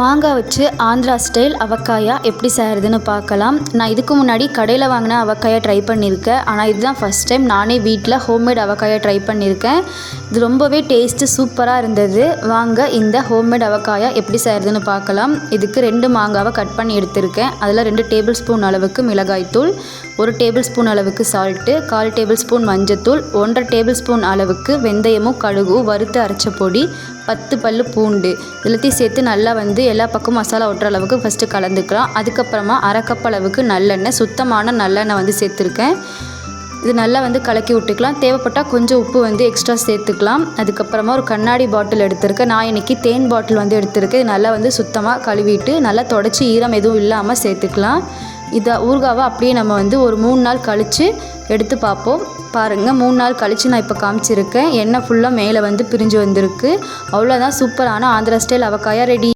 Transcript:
மாங்காய் வச்சு ஆந்திரா ஸ்டைல் அவக்காயா எப்படி செய்கிறதுன்னு பார்க்கலாம். நான் இதுக்கு முன்னாடி கடையில் வாங்கின அவக்காயா ட்ரை பண்ணியிருக்கேன். ஆனால் இதுதான் ஃபஸ்ட் டைம் நானே வீட்டில் ஹோம்மேட் அவக்காயா ட்ரை பண்ணியிருக்கேன். இது ரொம்பவே டேஸ்ட்டு சூப்பராக இருந்தது. வாங்க இந்த ஹோம்மேட் அவக்காயா எப்படி செய்கிறதுன்னு பார்க்கலாம். இதுக்கு ரெண்டு மாங்காவை கட் பண்ணி எடுத்திருக்கேன். அதில் ரெண்டு டேபிள் ஸ்பூன் அளவுக்கு மிளகாய்த்தூள் ஒரு டேபிள் ஸ்பூன் அளவுக்கு சால்ட்டு கால் டேபிள் ஸ்பூன் மஞ்சத்தூள் ஒன்றரை டேபிள் ஸ்பூன் அளவுக்கு வெந்தயமும் கடுகும் வறுத்து அரைச்ச பொடி பத்து பல் பூண்டு எல்லாத்தையும் சேர்த்து நல்லா வந்து எல்லா பக்கமும் மசாலா ஒட்டுற அளவுக்கு ஃபஸ்ட்டு கலந்துக்கலாம். அதுக்கப்புறமா அரை கப் அளவுக்கு நல்லெண்ணெய் சுத்தமான நல்லெண்ணெய் வந்து சேர்த்துருக்கேன். இது நல்லா வந்து கலக்கி விட்டுக்கலாம். தேவைப்பட்டால் கொஞ்சம் உப்பு வந்து எக்ஸ்ட்ரா சேர்த்துக்கலாம். அதுக்கப்புறமா ஒரு கண்ணாடி பாட்டில் எடுத்திருக்கேன். நான் இன்றைக்கி தேன் பாட்டில் வந்து எடுத்திருக்கேன். இது நல்லா வந்து சுத்தமாக கழுவிட்டு நல்லா தொடச்சி ஈரம் எதுவும் இல்லாமல் சேர்த்துக்கலாம். இதை ஊறுகாவை அப்படியே நம்ம வந்து ஒரு மூணு நாள் கழித்து எடுத்து பார்ப்போம். பாருங்கள் மூணு நாள் கழித்து நான் இப்போ காமிச்சிருக்கேன். எண்ணெய் ஃபுல்லாக மேலே வந்து பிரிஞ்சு வந்திருக்கு. அவ்வளோதான் சூப்பரான ஆந்திரா ஸ்டைல் அவக்காயா ரெடி